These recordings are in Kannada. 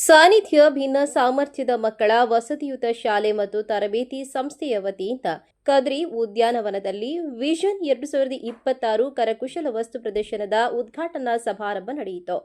ಸಾನ್ನಿಧ್ಯ ಭಿನ್ನ ಸಾಮರ್ಥ್ಯದ ಮಕ್ಕಳ ವಸತಿಯುತ ಶಾಲೆ ಮತ್ತು ತರಬೇತಿ ಸಂಸ್ಥೆಯ ವತಿಯಿಂದ ಕದ್ರಿ ಉದ್ಯಾನವನದಲ್ಲಿ ವಿಷನ್ ಎರಡು ಸಾವಿರದ ಇಪ್ಪತ್ತಾರು ಕರಕುಶಲ ವಸ್ತು ಪ್ರದರ್ಶನದ ಉದ್ಘಾಟನಾ ಸಮಾರಂಭ ನಡೆಯಿತು.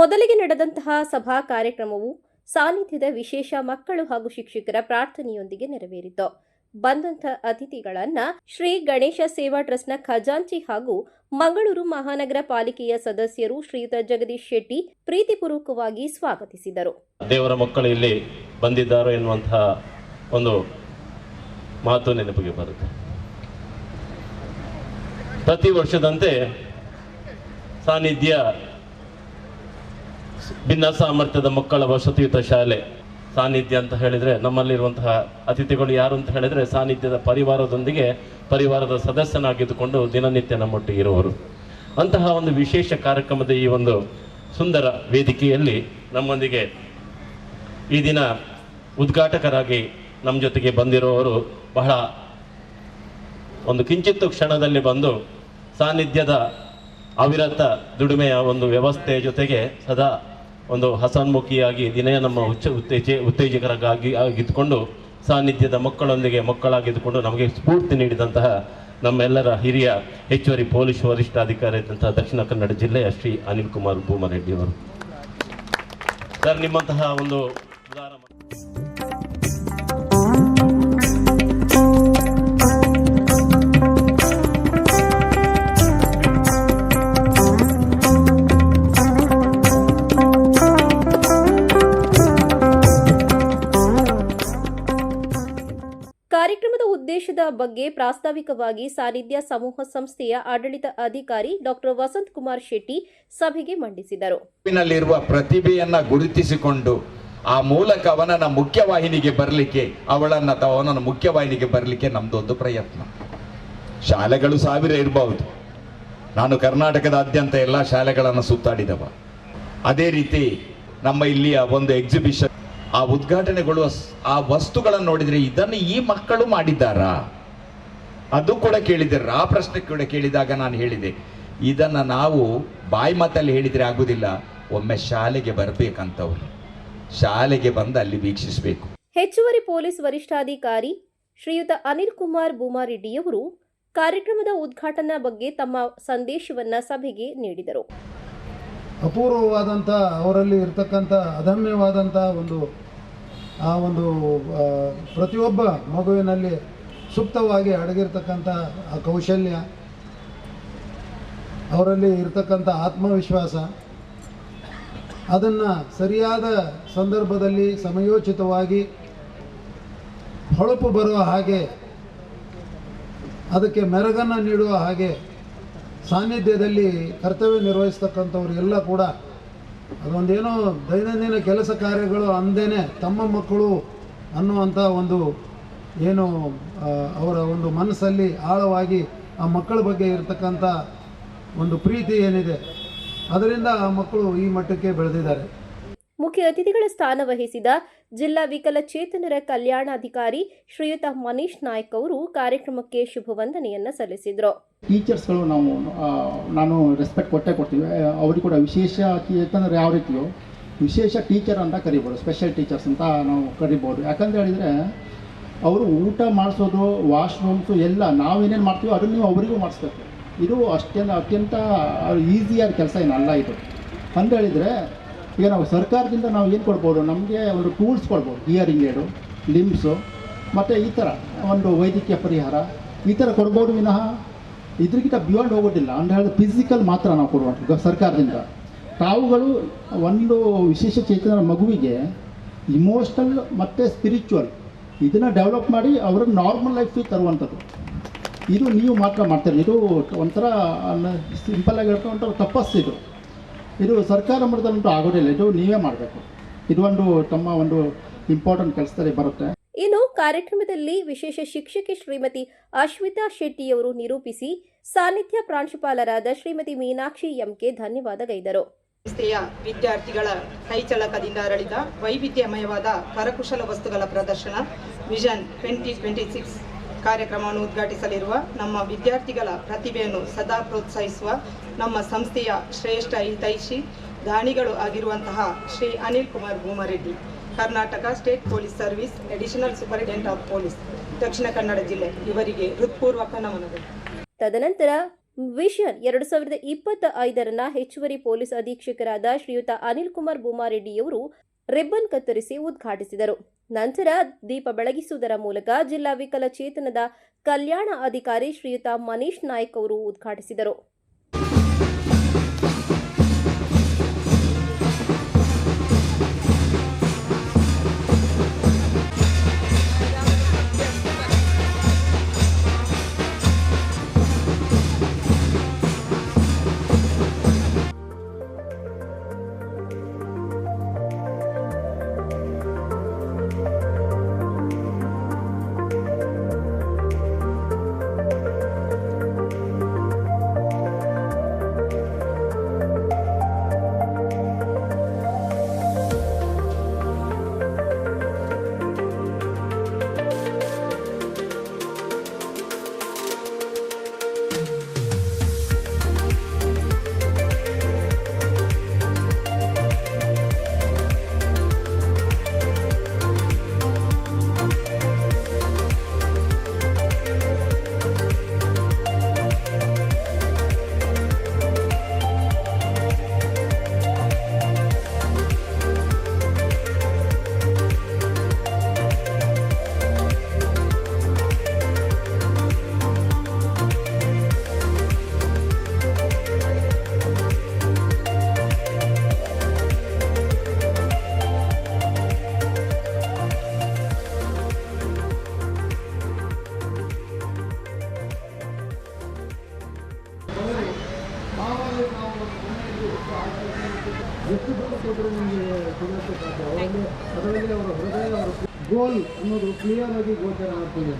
ಮೊದಲಿಗೆ ನಡೆದಂತಹ ಸಭಾ ಕಾರ್ಯಕ್ರಮವು ಸಾನ್ನಿಧ್ಯದ ವಿಶೇಷ ಮಕ್ಕಳು ಹಾಗೂ ಶಿಕ್ಷಕರ ಪ್ರಾರ್ಥನೆಯೊಂದಿಗೆ ನೆರವೇರಿತು. ಬಂದಂಥ ಅತಿಥಿಗಳನ್ನ ಶ್ರೀ ಗಣೇಶ ಸೇವಾ ಟ್ರಸ್ಟ್ನ ಖಜಾಂಚಿ ಹಾಗೂ ಮಂಗಳೂರು ಮಹಾನಗರ ಪಾಲಿಕೆಯ ಸದಸ್ಯರು ಶ್ರೀಯುತ ಜಗದೀಶ್ ಶೆಟ್ಟಿ ಪ್ರೀತಿಪೂರ್ವಕವಾಗಿ ಸ್ವಾಗತಿಸಿದರು. ದೇವರ ಮಕ್ಕಳು ಇಲ್ಲಿ ಬಂದಿದ್ದಾರೆ ಎನ್ನುವಂತಹ ಒಂದು ಮಾತು ನೆನಪಿಗೆ ಬರುತ್ತೆ. ಪ್ರತಿ ವರ್ಷದಂತೆ ಸಾನ್ನಿಧ್ಯ ಭಿನ್ನ ಸಾಮರ್ಥ್ಯದ ಮಕ್ಕಳ ವಸತಿಯುತ ಶಾಲೆ. ಸಾನ್ನಿಧ್ಯ ಅಂತ ಹೇಳಿದರೆ ನಮ್ಮಲ್ಲಿರುವಂತಹ ಅತಿಥಿಗಳು ಯಾರು ಅಂತ ಹೇಳಿದರೆ ಸಾನ್ನಿಧ್ಯದ ಪರಿವಾರದೊಂದಿಗೆ ಪರಿವಾರದ ಸದಸ್ಯನಾಗಿದ್ದುಕೊಂಡು ದಿನನಿತ್ಯ ನಮ್ಮೊಟ್ಟಿಗೆ ಇರುವರು. ಅಂತಹ ಒಂದು ವಿಶೇಷ ಕಾರ್ಯಕ್ರಮದ ಈ ಒಂದು ಸುಂದರ ವೇದಿಕೆಯಲ್ಲಿ ನಮ್ಮೊಂದಿಗೆ ಈ ದಿನ ಉದ್ಘಾಟಕರಾಗಿ ನಮ್ಮ ಜೊತೆಗೆ ಬಂದಿರುವವರು ಬಹಳ ಒಂದು ಕಿಂಚಿತ್ತು ಕ್ಷಣದಲ್ಲಿ ಬಂದು ಸಾನ್ನಿಧ್ಯದ ಅವಿರತ ದುಡಿಮೆಯ ಒಂದು ವ್ಯವಸ್ಥೆಯ ಜೊತೆಗೆ ಸದಾ ಒಂದು ಹಸನ್ಮುಖಿಯಾಗಿ ದಿನೇ ನಮ್ಮ ಉಚ್ಚ ಉತ್ತೇಜ ಉತ್ತೇಜಕರಾಗಿ ಆಗಿದ್ದುಕೊಂಡು ಸಾನ್ನಿಧ್ಯದ ಮಕ್ಕಳೊಂದಿಗೆ ಮಕ್ಕಳಾಗಿದ್ದುಕೊಂಡು ನಮಗೆ ಸ್ಫೂರ್ತಿ ನೀಡಿದಂತಹ ನಮ್ಮೆಲ್ಲರ ಹಿರಿಯ ಹೆಚ್ಚುವರಿ ಪೊಲೀಸ್ ವರಿಷ್ಠಾಧಿಕಾರಿ ಇದ್ದಂತಹ ದಕ್ಷಿಣ ಕನ್ನಡ ಜಿಲ್ಲೆಯ ಶ್ರೀ ಅನಿಲ್ ಕುಮಾರ್ ಭೂಮರೆಡ್ಡಿಯವರು. ಸರ್, ನಿಮ್ಮಂತಹ ಒಂದು ಕಾರ್ಯಕ್ರಮದ ಉದ್ದೇಶದ ಬಗ್ಗೆ ಪ್ರಾಸ್ತಾವಿಕವಾಗಿ ಸಾನಿಧ್ಯ ಸಮೂಹ ಸಂಸ್ಥೆಯ ಆಡಳಿತ ಅಧಿಕಾರಿ ಡಾಕ್ಟರ್ ವಸಂತ್ ಕುಮಾರ್ ಶೆಟ್ಟಿ ಸಭೆಗೆ ಮಂಡಿಸಿದರು. ಪ್ರತಿಭೆಯನ್ನ ಗುರುತಿಸಿಕೊಂಡು ಆ ಮೂಲಕ ಅವನನ್ನ ಮುಖ್ಯವಾಹಿನಿಗೆ ಬರಲಿಕ್ಕೆ, ಅವಳನ್ನ ಅವನನ್ನ ಮುಖ್ಯವಾಹಿನಿಗೆ ಬರಲಿಕ್ಕೆ ನಮ್ದೊಂದು ಪ್ರಯತ್ನ. ಶಾಲೆಗಳು ಸಾವಿರ ಇರಬಹುದು. ನಾನು ಕರ್ನಾಟಕದಾದ್ಯಂತ ಎಲ್ಲ ಶಾಲೆಗಳನ್ನು ಸುತ್ತಾಡಿದವ. ಅದೇ ರೀತಿ ನಮ್ಮ ಇಲ್ಲಿಯ ಒಂದು ಎಕ್ಸಿಬಿಷನ್ ಆ ಉದ್ಘಾಟನೆಗಳು ಆ ವಸ್ತುಗಳನ್ನು ನೋಡಿದ್ರೆ ಇದನ್ನು ಈ ಮಕ್ಕಳು ಮಾಡಿದ್ದಾರಾ? ಅದು ಕೂಡ ಕೇಳಿದ್ದಾರೆ? ಆ ಪ್ರಶ್ನೆ ಕೂಡ ಕೇಳಿದಾಗ ನಾನು ಹೇಳಿದೆ, ಇದನ್ನ ನಾವು ಬಾಯಿ ಮಾತಲ್ಲಿ ಹೇಳಿದ್ರೆ ಆಗುವುದಿಲ್ಲ ಒಮ್ಮೆ ಶಾಲೆಗೆ ಬರಬೇಕಂತವ್ರು. ಶಾಲೆಗೆ ಬಂದು ಅಲ್ಲಿ ವೀಕ್ಷಿಸಬೇಕು. ಹೆಚ್ಚುವರಿ ಪೊಲೀಸ್ ವರಿಷ್ಠಾಧಿಕಾರಿ ಶ್ರೀಯುತ ಅನಿಲ್ ಕುಮಾರ್ ಬೂಮಾರೆಡ್ಡಿಯವರು ಕಾರ್ಯಕ್ರಮದ ಉದ್ಘಾಟನಾ ಬಗ್ಗೆ ತಮ್ಮ ಸಂದೇಶವನ್ನ ಸಭೆಗೆ ನೀಡಿದರು. ಅಪೂರ್ವವಾದಂಥ, ಅವರಲ್ಲಿ ಇರ್ತಕ್ಕಂಥ ಅದಮ್ಯವಾದಂಥ ಒಂದು, ಆ ಒಂದು ಪ್ರತಿಯೊಬ್ಬ ಮಗುವಿನಲ್ಲಿ ಸುಪ್ತವಾಗಿ ಅಡಗಿರ್ತಕ್ಕಂಥ ಆ ಕೌಶಲ್ಯ, ಅವರಲ್ಲಿ ಇರ್ತಕ್ಕಂಥ ಆತ್ಮವಿಶ್ವಾಸ, ಅದನ್ನು ಸರಿಯಾದ ಸಂದರ್ಭದಲ್ಲಿ ಸಮಯೋಚಿತವಾಗಿ ಹೊಳಪು ಬರುವ ಹಾಗೆ, ಅದಕ್ಕೆ ಮೆರಗನ್ನು ನೀಡುವ ಹಾಗೆ ಸಾನ್ನಿಧ್ಯದಲ್ಲಿ ಕರ್ತವ್ಯ ನಿರ್ವಹಿಸ್ತಕ್ಕಂಥವ್ರು ಎಲ್ಲ ಕೂಡ ಅದೊಂದೇನೋ ದೈನಂದಿನ ಕೆಲಸ ಕಾರ್ಯಗಳು ಅಂದೇನೆ ತಮ್ಮ ಮಕ್ಕಳು ಅನ್ನುವಂಥ ಒಂದು ಏನು ಅವರ ಒಂದು ಮನಸ್ಸಲ್ಲಿ ಆಳವಾಗಿ ಆ ಮಕ್ಕಳ ಬಗ್ಗೆ ಇರತಕ್ಕಂಥ ಒಂದು ಪ್ರೀತಿ ಏನಿದೆ, ಅದರಿಂದ ಆ ಮಕ್ಕಳು ಈ ಮಟ್ಟಕ್ಕೆ ಬೆಳೆದಿದ್ದಾರೆ. ಮುಖ್ಯ ಅತಿಥಿಗಳ ಸ್ಥಾನ ವಹಿಸಿದ ಜಿಲ್ಲಾ ವಿಕಲಚೇತನರ ಕಲ್ಯಾಣಾಧಿಕಾರಿ ಶ್ರೀಯುತ ಮನೀಶ್ ನಾಯ್ಕ್ ಅವರು ಕಾರ್ಯಕ್ರಮಕ್ಕೆ ಶುಭ ವಂದನೆಯನ್ನ ಸಲ್ಲಿಸಿದರು. ಟೀಚರ್ಸ್ಗಳು ನಾವು ನಾನು ರೆಸ್ಪೆಕ್ಟ್ ಕೊಟ್ಟೇ ಕೊಡ್ತೀವಿ. ಅವರು ಕೂಡ ವಿಶೇಷ ಚೇತನರು ಯಾವ ರೀತಿಯೋ ವಿಶೇಷ ಟೀಚರ್ ಅಂತ ಕರಿಬೋದು ಸ್ಪೆಷಲ್ ಟೀಚರ್ಸ್ ಅಂತ ನಾವು ಕರಿಬೋದು. ಯಾಕಂತ ಹೇಳಿದರೆ ಅವರು ಊಟ ಮಾಡಿಸೋದು ವಾಶ್ರೂಮ್ಸು ಎಲ್ಲ ನಾವೇನೇನು ಮಾಡ್ತೀವೋ ಅದನ್ನು ನೀವು ಅವರಿಗೂ ಮಾಡಿಸ್ಬೇಕು. ಇದು ಅಷ್ಟೇ ಅತ್ಯಂತ ಈಸಿಯಾದ ಕೆಲಸ ಏನಲ್ಲ ಇದು. ಅಂತ ಹೇಳಿದರೆ ಈಗ ನಾವು ಸರ್ಕಾರದಿಂದ ನಾವು ಏನು ಕೊಡ್ಬೋದು? ನಮಗೆ ಒಂದು ಟೂಲ್ಸ್ ಕೊಡ್ಬೋದು. ಹಿಯರಿಂಗ್ ಏಡು ಲಿಮ್ಸು ಮತ್ತು ಈ ಥರ ಒಂದು ವೈದ್ಯಕೀಯ ಪರಿಹಾರ ಈ ಥರ ಕೊಡ್ಬೋದು ವಿನಃ ಇದ್ರಿಗಿಂತ ಬಿಯಾಂಡ್ ಹೋಗೋದಿಲ್ಲ. ಅಂತ ಹೇಳಿದ್ರೆ ಫಿಸಿಕಲ್ ಮಾತ್ರ ನಾವು ಕೊಡುವಂಥದ್ದು ಸರ್ಕಾರದಿಂದ. ತಾವುಗಳು ಒಂದು ವಿಶೇಷ ಚೇತನ ಮಗುವಿಗೆ ಇಮೋಷ್ನಲ್ ಮತ್ತು ಸ್ಪಿರಿಚುವಲ್ ಇದನ್ನು ಡೆವಲಪ್ ಮಾಡಿ ಅವರ ನಾರ್ಮಲ್ ಲೈಫಿಗೆ ತರುವಂಥದ್ದು. ಇದು ನೀವು ಮಾತ್ರ ಮಾಡ್ತೀರಿ ಇದು ಒಂಥರ ಸಿಂಪಲ್ ಆಗಿ ಹೇಳ್ಕೊಂಡು ಒಂಥರ ತಪಸ್ಸು ಇದು ಸರ್ಕಾರ ಮಟ್ಟದಲ್ಲಂತೂ ಆಗೋದಿಲ್ಲ. ಇದು ನೀವೇ ಮಾಡಬೇಕು. ಇದು ಒಂದು ತಮ್ಮ ಒಂದು ಇಂಪಾರ್ಟೆಂಟ್ ಕೆಲಸದಲ್ಲಿ ಬರುತ್ತೆ. ಇನ್ನು ಕಾರ್ಯಕ್ರಮದಲ್ಲಿ ವಿಶೇಷ ಶಿಕ್ಷಕಿ ಶ್ರೀಮತಿ ಅಶ್ವಿತಾ ಶೆಟ್ಟಿಯವರು ನಿರೂಪಿಸಿ ಸಾನ್ನಿಧ್ಯ ಪ್ರಾಂಶುಪಾಲರಾದ ಶ್ರೀಮತಿ ಮೀನಾಕ್ಷಿ ಎಂಕೆ ಧನ್ಯವಾದ ಗೈದರು ಸಂಸ್ಥೆಯ ವಿದ್ಯಾರ್ಥಿಗಳ ಕೈಚಳಕದಿಂದ ಅರಳಿದ ವೈವಿಧ್ಯಮಯವಾದ ಕರಕುಶಲ ವಸ್ತುಗಳ ಪ್ರದರ್ಶನ ವಿಷನ್ ಟ್ವೆಂಟಿ ಟ್ವೆಂಟಿ ಸಿಕ್ಸ್ ಕಾರ್ಯಕ್ರಮವನ್ನು ಉದ್ಘಾಟಿಸಲಿರುವ ನಮ್ಮ ವಿದ್ಯಾರ್ಥಿಗಳ ಪ್ರತಿಭೆಯನ್ನು ಸದಾ ಪ್ರೋತ್ಸಾಹಿಸುವ ನಮ್ಮ ಸಂಸ್ಥೆಯ ಶ್ರೇಷ್ಠ ಹಿತೈಷಿ ದಾನಿಗಳು ಆಗಿರುವಂತಹ Shri Anil Kumar Bhoomareddy, Karnataka state police service additional superintendent of police, Dakshina Kannada ಜಿಲ್ಲೆ. ಇವರಿಗೆ ಹೃತ್ಪೂರ್ವಕ ನಮನಗಳು. ತದನಂತರ ವಿಷನ್ ಎರಡು ಸಾವಿರದ ಇಪ್ಪತ್ತ ಐದರನ ಹೆಚ್ಚುವರಿ ಪೊಲೀಸ್ ಅಧೀಕ್ಷಕರಾದ ಶ್ರೀಯುತ ಅನಿಲ್ ಕುಮಾರ್ ಬೂಮಾರೆಡ್ಡಿಯವರು ರಿಬ್ಬನ್ ಕತ್ತರಿಸಿ ಉದ್ಘಾಟಿಸಿದರು. ನಂತರ ದೀಪ ಬೆಳಗಿಸುವುದರ ಮೂಲಕ ಜಿಲ್ಲಾ ವಿಕಲಚೇತನದ ಕಲ್ಯಾಣ ಅಧಿಕಾರಿ ಶ್ರೀಯುತ ಮನೀಶ್ ನಾಯ್ಕ್ ಅವರು ಉದ್ಘಾಟಿಸಿದರು. ಅದರಲ್ಲಿ ಅವರ ಹೃದಯ ಅವರ ಗೋಲ್ ಅನ್ನೋದು ಕ್ಲಿಯರ್ ಆಗಿ ಗೋಚರ ಆಗ್ತದೆ